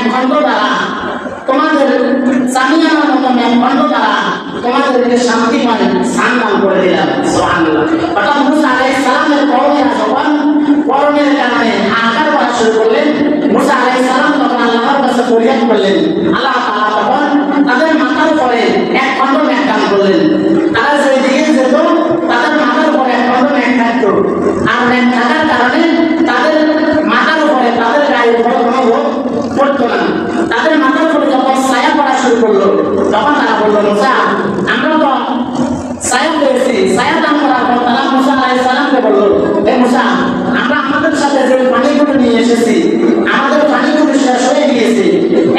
মেঘখণ্ড দ্বারা তোমাদের সামিয়ানার মতো মেঘখণ্ড দ্বারা তোমাদেরকে শান্তিময় স্থান দান করে দিলাম অর্থাৎ মুসা আলাইহিস সালামের কওমেরা যখন করণের কারণে আকার করা শুরু করলেন, মুসা আলাইহিস সালাম তখন আল্লাহর কাছে ফরিয়াদ করলেন। আল্লাহ তাআলা তখন তাদের মাথার উপরে এক খণ্ড মেঘ দান করলেন। তারা যেই দিকে যেত, তাদের মাথার উপরে এক খণ্ড মেঘ থাকতো। আর মেঘ থাকার তাদের মাথার উপরে যখন ছায়া পড়া শুরু করল, তখন তারা বলল, মুসা, আমরা তো ছায়া পেয়েছি। ছায়া দান করার পর তারা মুসা আলাইহিস সালামকে বলল হে মুসা, আমরা আমাদের সাথে যে পানিগুলো নিয়ে এসেছি, আমাদের পানিগুলো শেষ হয়ে গিয়েছে।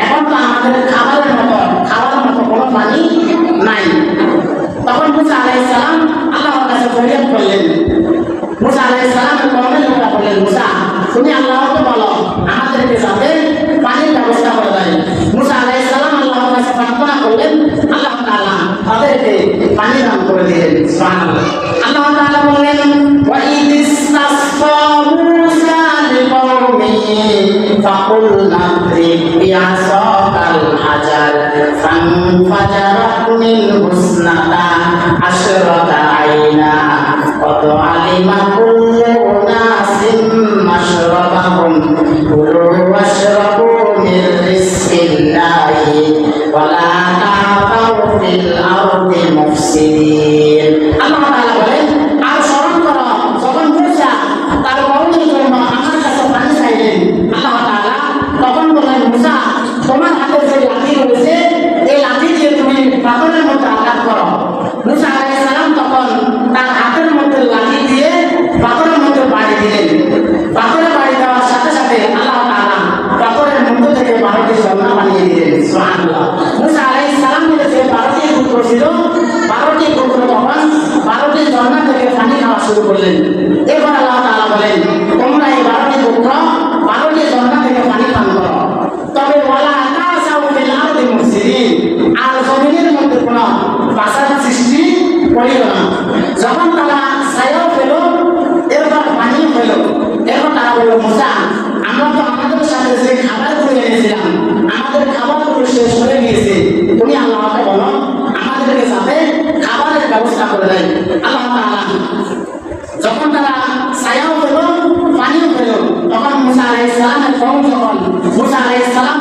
এখন তো আমাদের খাবারের মতো, খাওয়ার মতো কোনো পানি নাই। তখন মুসা আলাইহিস সালাম আল্লাহর কাছে ফরিয়াদ করলেন আল্লাহ তাআলা তাদেরকে পানি দান করে দিলেন, সুবহানাল্লাহ। আল্লাহ তাআলা বললেন ওয়া ইদিস তাসফা মুসা লিকাওমি ফাকুলনা ইদরিব বিআসাকাল হাজার ফানফাজারাত মিন হুসনাতা আশরাতা আইনা কত আলিমা কুল্লু নাসিম ولا تعثوا في الأرض مفسدين যখন তারা ছায়াও পেল, এরপর পানিও পেল। এরপর তারা বলল মোজা আমরা তো আমাদের সাথে যে খাবার করে এনেছিলাম, আমাদের খাবারগুলো শেষ হয়ে গিয়েছে তুমি আল্লাহকে বলো, আমাদেরকে সাথে খাবারের ব্যবস্থা করে দেয়। আল্লাহ তালা যখন তারা ছায়াও পেল, পানিও পেল, তখন মুসা আলাইসালামের কম যখন মুসা আলাইসালাম